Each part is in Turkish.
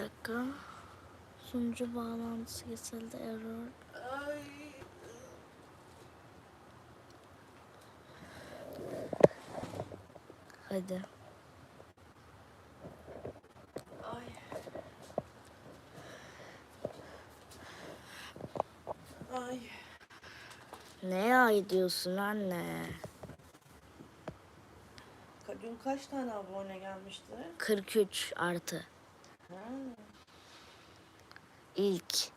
dakika. Sunucu bağlantısı kesildi. Error. Ay. Hadi. Ay. Ay. Neye ay diyorsun anne? Dün kaç tane abone gelmişti? 43 artı. İlk.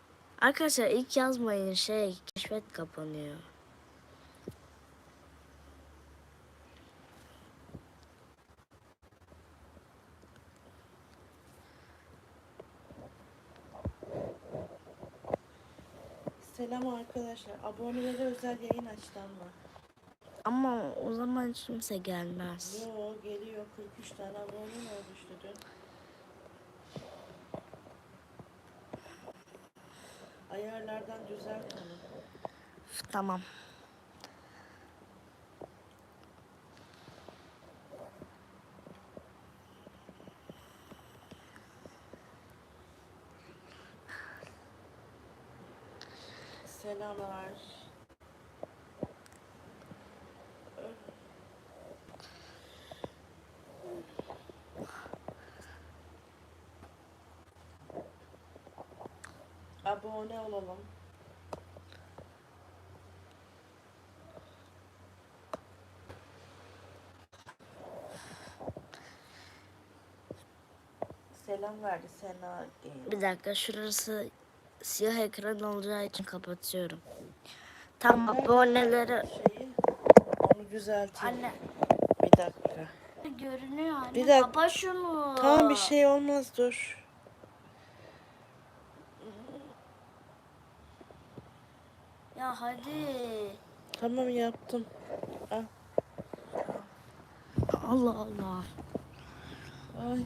Arkadaşlar ilk yazmayın şey keşfet kapanıyor. Selam arkadaşlar. Abonelere özel yayın açtı ama. Ama o zaman kimse gelmez. Yo geliyor 43 tane abone oldu işte dün. Ayarlardan düzelt onu. Tamam. Selamlar. Abone olalım. Selam verdi Sena. Bir dakika şurası siyah ekran olacağı için kapatıyorum. Tam abonelere Şeyi, onu düzelteyim. Anne. Bir dakika. görünüyor anne. Bir dakika. Kapa şunu. Tamam bir şey olmaz dur. Hadi. Tamam yaptım. Al. Allah Allah. Ay.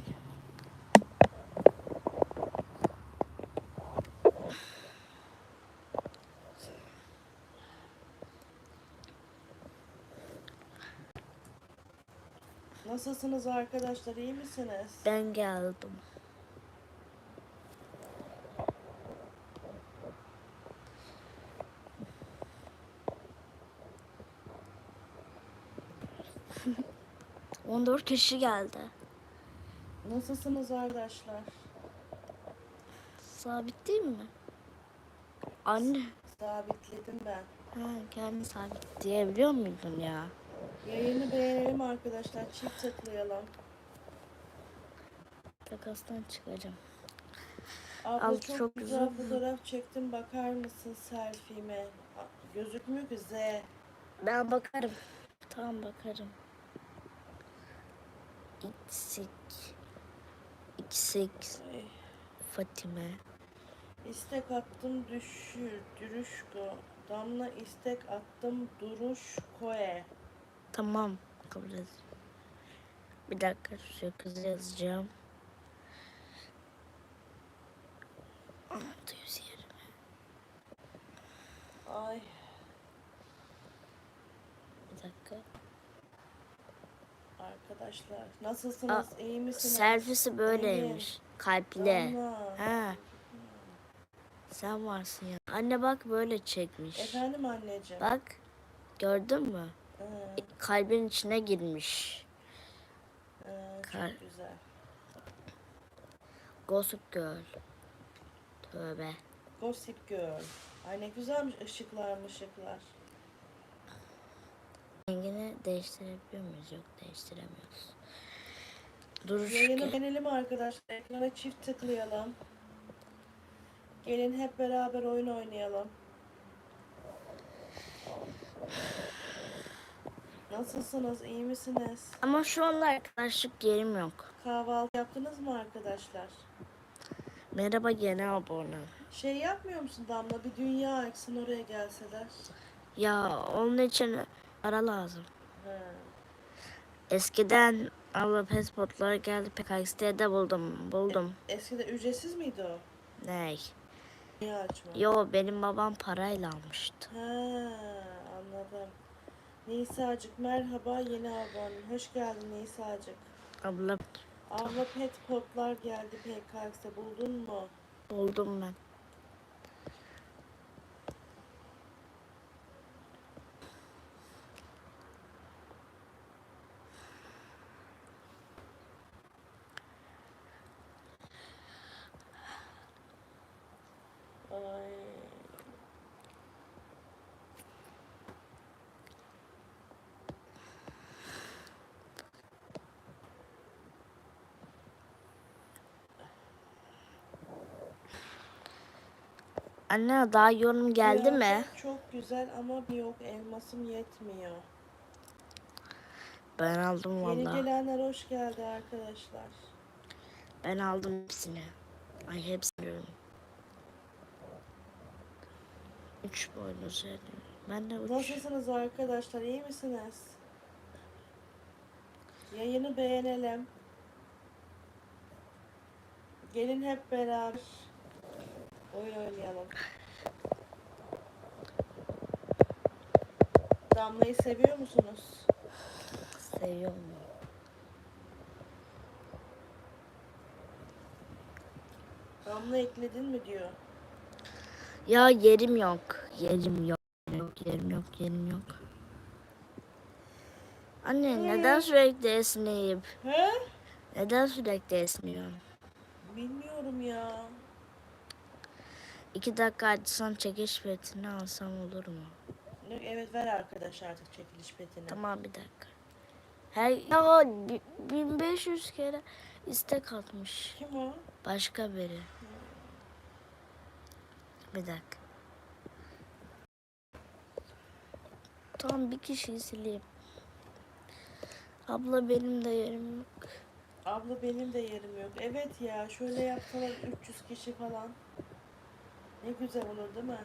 Nasılsınız arkadaşlar? iyi misiniz? Ben geldim. On dört kişi geldi. Nasılsınız arkadaşlar? Sabit değil mi? Anne. Sabitledim ben. Ha, kendi sabit diyebiliyor muydun ya? Yayını beğenelim arkadaşlar. Çift tıklayalım. Takastan çıkacağım. Abla Al, çok, çok güzel güzel. fotoğraf çektim. Bakar mısın selfie'me? Gözükmüyor ki Z. Ben bakarım. Tamam bakarım. Xik. Ay. Fatime. İstek attım düşür, dürüşko. Damla istek attım duruş koe. Tamam. Kabul edeceğim. Bir dakika şu kız yazacağım. 620. Ay Bir dakika. Arkadaşlar nasılsınız? iyi misiniz? Selfie'si böyleymiş. Kalple. Ha. Sen varsın ya. Anne bak böyle çekmiş. Efendim anneciğim. Bak. Gördün mü? Ee, Kalbin içine girmiş. ee, Kar- çok güzel. Gossip Girl. Tövbe. Gossip Girl. Ay ne güzelmiş ışıklar ışıklar. Rengini değiştirebiliyor muyuz? Yok değiştiremiyoruz. Duruş Yayını beğenelim arkadaşlar. Ekrana çift tıklayalım. Gelin hep beraber oyun oynayalım. Nasılsınız? iyi misiniz? Ama şu anda arkadaşlık yerim yok. Kahvaltı yaptınız mı arkadaşlar? Merhaba yeni abone. Şey yapmıyor musun Damla? Bir dünya açsın oraya gelseler. Ya onun için para lazım. He. Eskiden abla pespotlar geldi PKX'de buldum. Buldum. Eskiden ücretsiz miydi o? Ney? Dünya açma. Yo benim babam parayla almıştı. He, anladım. Nisa'cık merhaba yeni abone. Hoş geldin Nisa'cık. Abla Abla pet potlar geldi PKX'e buldun mu? Buldum ben. Ay. Anne daha yorum geldi mi? Çok güzel ama bir yok elmasım yetmiyor. Ben aldım Yeni valla. gelenler hoş geldi arkadaşlar. Ben aldım hepsini. Ay hepsini diyorum. Üç boynuz yedim. Ben de üç. Nasılsınız arkadaşlar? İyi misiniz? Yayını beğenelim. Gelin hep beraber oyun oynayalım. Damla'yı seviyor musunuz? Seviyorum. Damla ekledin mi diyor. Ya yerim yok. Yerim yok. Yok yerim yok. Yerim yok. Anne neden sürekli esneyip He? neden sürekli esniyorsun? Bilmiyorum ya. İki dakika açsam çekiş petini alsam olur mu? Evet ver arkadaş artık çekiliş petini. Tamam bir dakika. Her ya bi- 1500 kere istek atmış. Kim o? Başka biri. Bir dakika. Tamam bir kişiyi sileyim. Abla benim de yerim yok. Abla benim de yerim yok. Evet ya şöyle yapsalar 300 kişi falan. Ne güzel olur değil mi?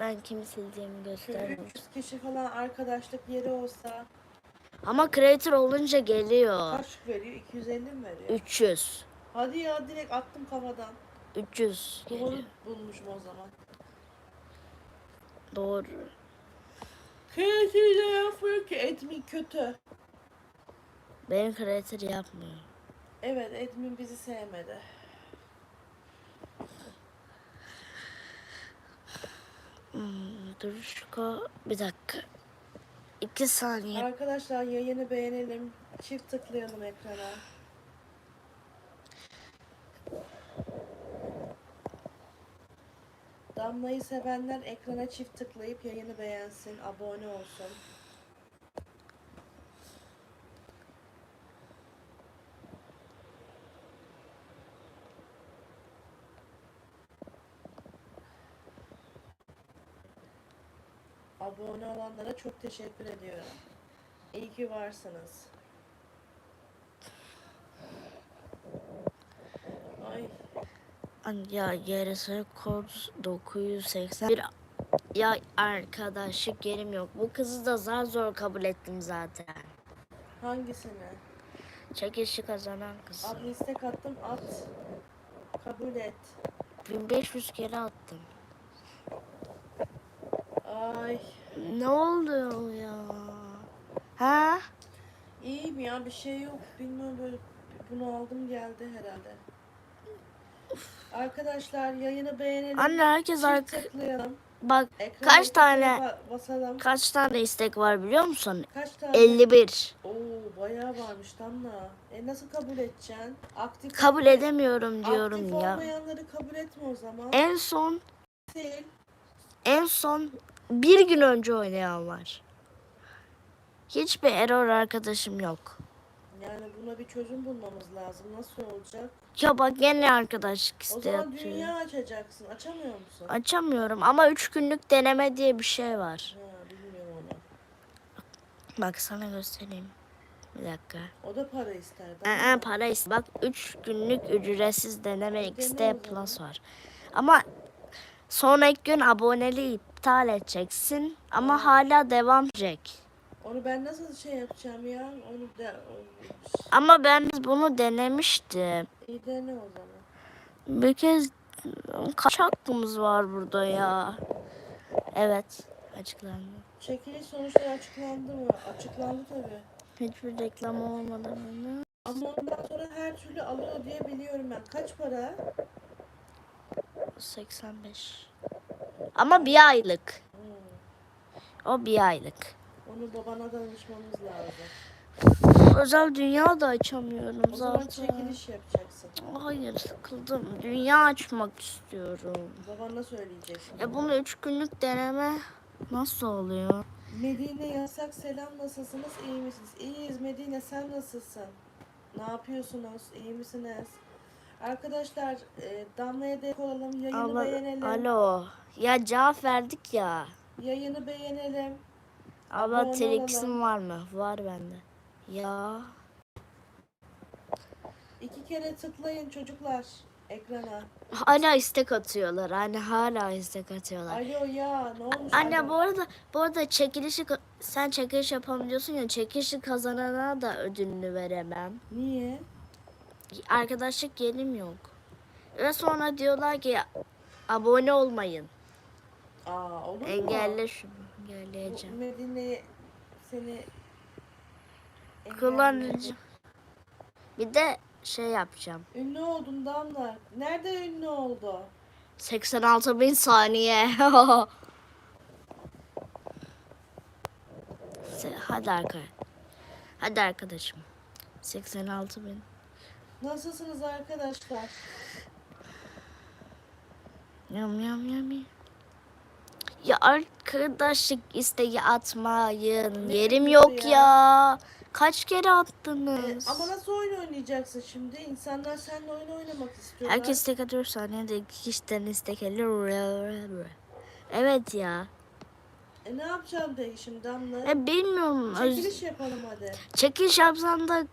Ben kimi sileceğimi göstermiyorum. 300 kişi falan arkadaşlık yeri olsa Ama creator olunca geliyor. kaç veriyor? 250 mi veriyor? 300. Hadi ya direkt attım kafadan. 300 Doğru geliyor. bulmuşum o zaman. Doğru. Kreatiyle yapmıyor ki admin kötü. Benim creator yapmıyor. Evet admin bizi sevmedi. Hmm, dur şu ko- Bir dakika. İki saniye. Arkadaşlar yayını beğenelim. Çift tıklayalım ekrana. Damla'yı sevenler ekrana çift tıklayıp yayını beğensin, abone olsun. Abone olanlara çok teşekkür ediyorum. İyi ki varsınız. Ay Ya yarısı kod 981. Ya arkadaşlık yerim yok. Bu kızı da zar zor kabul ettim zaten. hangisini? Çekişi kazanan kız. Abi istek attım at. Kabul et. 1500 kere attım. Ay Ne oldu ya? Ha? iyiyim ya bir şey yok. Bilmiyorum böyle bunu aldım geldi herhalde. Arkadaşlar yayını beğenelim. Anne herkes arka... tıklayalım. Bak Ekrana kaç tane ba- basalım. kaç tane istek var biliyor musun? Kaç tane? 51. Oo bayağı varmış Damla. E nasıl kabul edeceksin? Aktif Kabul edemiyorum diyorum Aktif ya. olmayanları kabul etme o zaman. En son Sil. en son bir gün önce oynayan var. Hiçbir error arkadaşım yok. Yani buna bir çözüm bulmamız lazım. Nasıl olacak? Ya bak gene arkadaşlık O isteği zaman atıyor. dünya açacaksın. Açamıyor musun? Açamıyorum ama 3 günlük deneme diye bir şey var. Ha, bilmiyorum. Bak sana göstereyim. Bir dakika. O da para ister. Mi? para iste. Bak 3 günlük ücretsiz deneme Dene XD o zaman. Plus var. Ama sonraki gün aboneliği iptal edeceksin. Ama hala devam edecek. Onu ben nasıl şey yapacağım ya? Onu da Ama ben bunu denemiştim. iyi dene o zaman. Bir kez kaç hakkımız var burada ya? Evet açıklandı. Çekiliş sonuçları açıklandı mı? Açıklandı tabii. Hiçbir reklam olmadan önce. Ama ondan sonra her türlü alıyor diye biliyorum ben. Kaç para? 85. Ama bir aylık. Hmm. O bir aylık. Onu babana danışmamız lazım. Özel dünya da açamıyorum O zaman zaten. çekiliş yapacaksın. Hayır sıkıldım. Dünya açmak istiyorum. Babana söyleyeceksin. E bunu üç günlük deneme nasıl oluyor? Medine yasak selam nasılsınız? İyi misiniz? İyiyiz Medine sen nasılsın? Ne yapıyorsunuz? İyi misiniz? Arkadaşlar e, Damla'ya dek olalım. Yayını Abla, beğenelim. alo. Ya cevap verdik ya. Yayını beğenelim. Abla olalım. var mı? Var bende. Ya. İki kere tıklayın çocuklar ekrana. Hala istek atıyorlar. Hani hala istek atıyorlar. Alo ya ne olmuş? Anne Alo? bu arada bu arada çekilişi sen çekiliş yapalım diyorsun ya çekilişi kazanana da ödülünü veremem. Niye? Arkadaşlık yerim yok. Ve sonra diyorlar ki abone olmayın. Aa olur mu? Engelle şunu. Bu Engelleyeceğim. Medine seni Kullanıcı. Bir de şey yapacağım. Ünlü oldun Damla. Nerede ünlü oldu? 86 bin saniye. Hadi arkadaş. Hadi arkadaşım. 86 bin. Nasılsınız arkadaşlar? Yam yam yam yam. Ya arkadaşlık isteği atmayın. Ne Yerim yok ya? ya. Kaç kere Ee, attınız? ama nasıl oyun oynayacaksın şimdi? İnsanlar seninle oyun oynamak istiyorlar. Herkes tek atıyor saniyede iki kişiden istek geliyor. Evet ya. E ne yapacağım de şimdi Damla? E bilmiyorum. Çekiliş yapalım hadi. Çekiliş yapsan da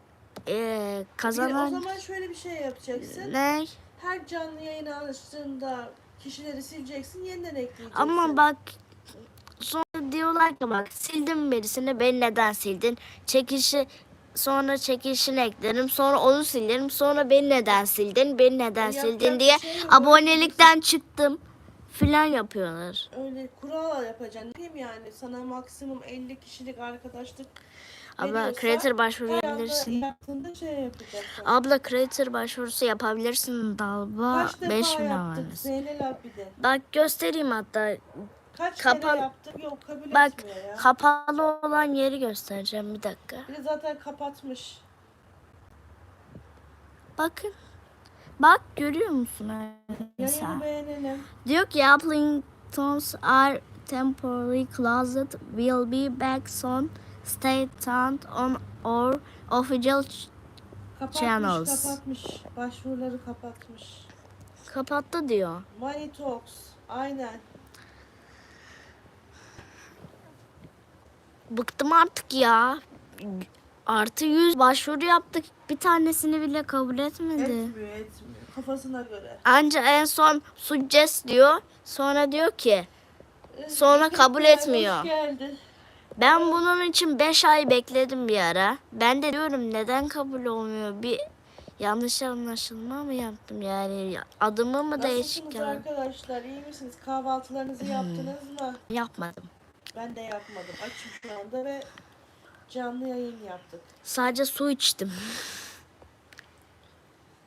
e, Bir, o kazanan zaman şöyle bir şey yapacaksın. ne? Her canlı yayını açtığında kişileri sileceksin, yeniden ekleyeceksin. Ama bak sonra diyorlar ki bak sildim birisini beni neden sildin? Çekişi sonra çekişini eklerim sonra onu silerim sonra beni neden sildin beni neden yapacak sildin diye şey abonelikten çıktım filan yapıyorlar. Öyle kural yapacaksın. Mi yani? Sana maksimum 50 kişilik arkadaşlık Abla veriyorsa, creator yaptığında şey yapacaksın. Abla creator başvurusu yapabilirsin dalba Kaç defa 5 milyon yaptık veririz. Zeynel abide. Bak göstereyim hatta Kaç Kapan- kere yaptık yok kabul bak etmiyor ya. kapalı olan yeri göstereceğim bir dakika. Bir de zaten kapatmış. Bakın. Bak görüyor musun? Mesela. beğenelim. Diyor ki Appling tones are temporarily closed will be back soon. Stay tuned on our official ch- Kapatmış Channels. kapatmış. Başvuruları kapatmış. kapattı diyor. Money Talks. Aynen. Bıktım artık ya. Artı 100 başvuru yaptık. Bir tanesini bile kabul etmedi. Etmiyor etmiyor. Kafasına göre. Anca en son suggest diyor. Sonra diyor ki Sonra kabul Hoş etmiyor. geldin. Ben bunun için 5 ay bekledim bir ara. Ben de diyorum neden kabul olmuyor? Bir yanlış anlaşılma mı yaptım yani? Adımı mı değişik Nasılsınız arkadaşlar? İyi misiniz? Kahvaltılarınızı yaptınız mı? Yapmadım. Ben de yapmadım. Açım şu anda ve canlı yayın yaptık. Sadece su içtim.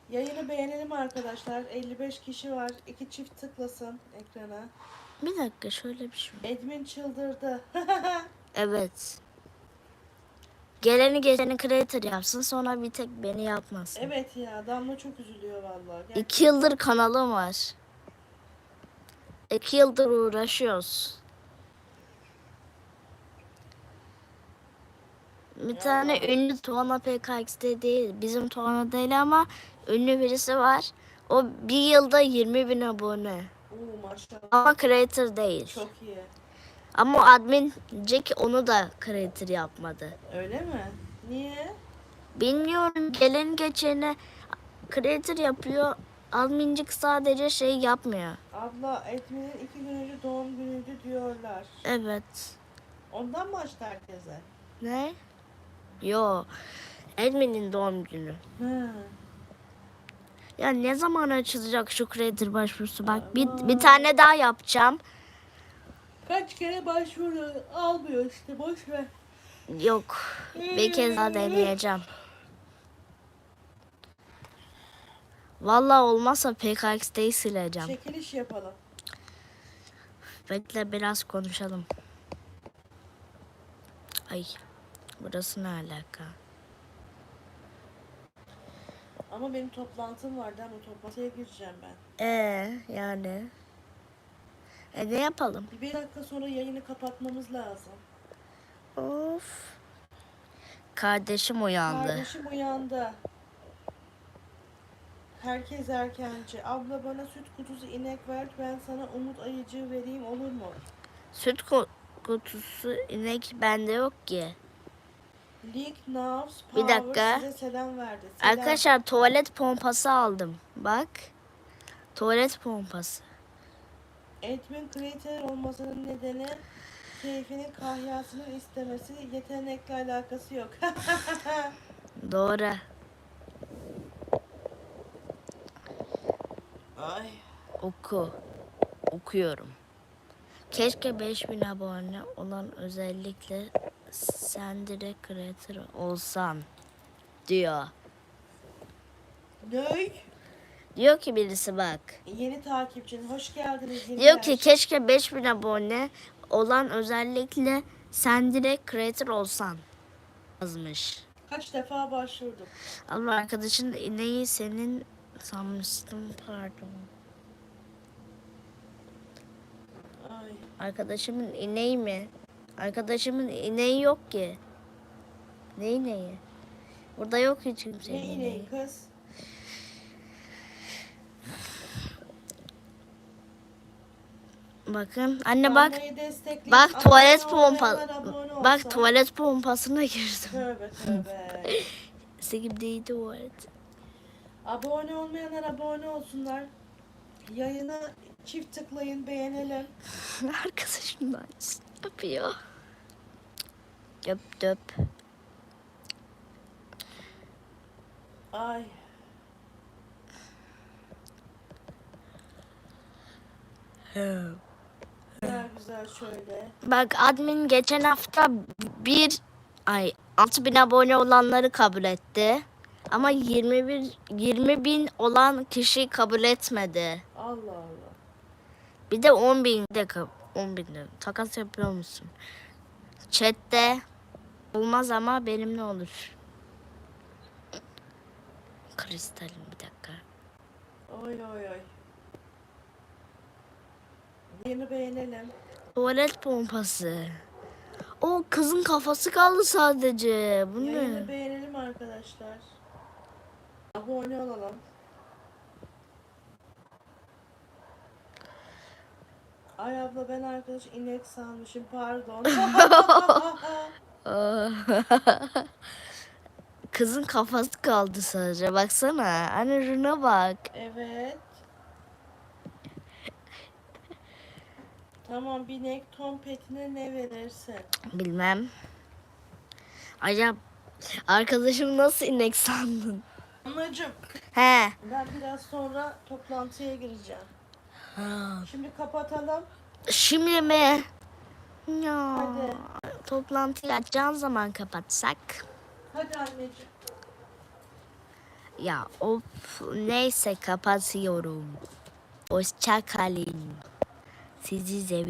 Yayını beğenelim arkadaşlar. 55 kişi var. İki çift tıklasın ekrana. Bir dakika şöyle bir şey. Edmin çıldırdı. Evet. Geleni geçeni creator yapsın sonra bir tek beni yapmasın. evet ya Damla çok üzülüyor vallahi. İki yıldır kanalım var. İki yıldır uğraşıyoruz. Bir tane ünlü Tuana PKX'de değil. Bizim Tuana değil ama ünlü birisi var. O bir yılda 20 bin abone. Oo maşallah. Ama creator değil. Çok iyi. Ama admin Jack onu da creator yapmadı. Öyle mi? Niye? Bilmiyorum gelen geçeni creator yapıyor. Admincik sadece şey yapmıyor. Abla Edmin'in iki gün önce doğum günüydü diyorlar. Evet. Ondan mı açtı herkese? Ne? Yo. Edmin'in doğum günü. Hı. Ya ne zaman açılacak şu creator başvurusu? Bak bir, bir tane daha yapacağım. Kaç kere başvuru almıyor işte boş ver. Yok. Bir kez daha deneyeceğim. Vallahi olmazsa PKX'deyi sileceğim. Çekiliş yapalım. Bekle biraz konuşalım. Ay burası ne alaka? Ama benim toplantım vardı ama toplantıya gireceğim ben. Ee yani. E ne yapalım? Bir dakika sonra yayını kapatmamız lazım. Of. Kardeşim uyandı. Kardeşim uyandı. Herkes erkenci. Abla bana süt kutusu inek ver ben sana umut ayıcığı vereyim olur mu? Süt ku- kutusu inek bende yok ki. Bir dakika. size selam verdi. Selam. Arkadaşlar tuvalet pompası aldım. Bak. Tuvalet pompası. Admin Creator olmasının nedeni keyfinin kahyasının istemesi yetenekle alakası yok. Doğru. Ay. Oku. Okuyorum. Keşke 5000 abone olan özellikle sen direkt creator olsan diyor. Nöy. Diyor ki birisi bak. Yeni takipçin hoş geldiniz. Diyor yeniler. ki keşke 5000 abone olan özellikle sen direkt creator olsan yazmış. Kaç defa başvurdum. Allah arkadaşın ineği senin sanmıştım pardon. Ay. Arkadaşımın ineği mi? Arkadaşımın ineği yok ki. Ne ineği? Burada yok hiç kimsenin Ne ineği. ineği kız? Bakın anne bak. Bak tuvalet pompa. Bak tuvalet pompasına girdim. Tövbe tövbe. Sevdiği tuvalet. abone olmayanlar abone olsunlar. Yayına çift tıklayın beğenelim. Arkadaşımdan yapıyor. Döp döp. Ay. Güzel güzel şöyle. Bak admin geçen hafta bir ay 6000 abone olanları kabul etti. Ama 21 20 bin olan kişi kabul etmedi. Allah Allah. Bir de 10 bin de kab- 10 bin de takas yapıyor musun? Chat'te olmaz ama benimle olur. Kristalim bir dakika. Oy oy oy. Yeni beğenelim. Tuvalet pompası. O kızın kafası kaldı sadece. Bu ne? beğenelim arkadaşlar. Abone olalım. Ay abla ben arkadaş inek sanmışım pardon. Kızın kafası kaldı sadece. Baksana. Anne şuna bak. evet. Tamam binek ton petine ne verirsin? Bilmem. Acaba arkadaşım nasıl inek sandın? Anacım He. ben biraz sonra toplantıya gireceğim. Şimdi kapatalım. Şimdi mi? Ya. Hadi. Toplantıyı açacağın zaman kapatsak. Hadi anneciğim. Ya of neyse kapatıyorum. Hoşça kalın. Sizi seviyorum.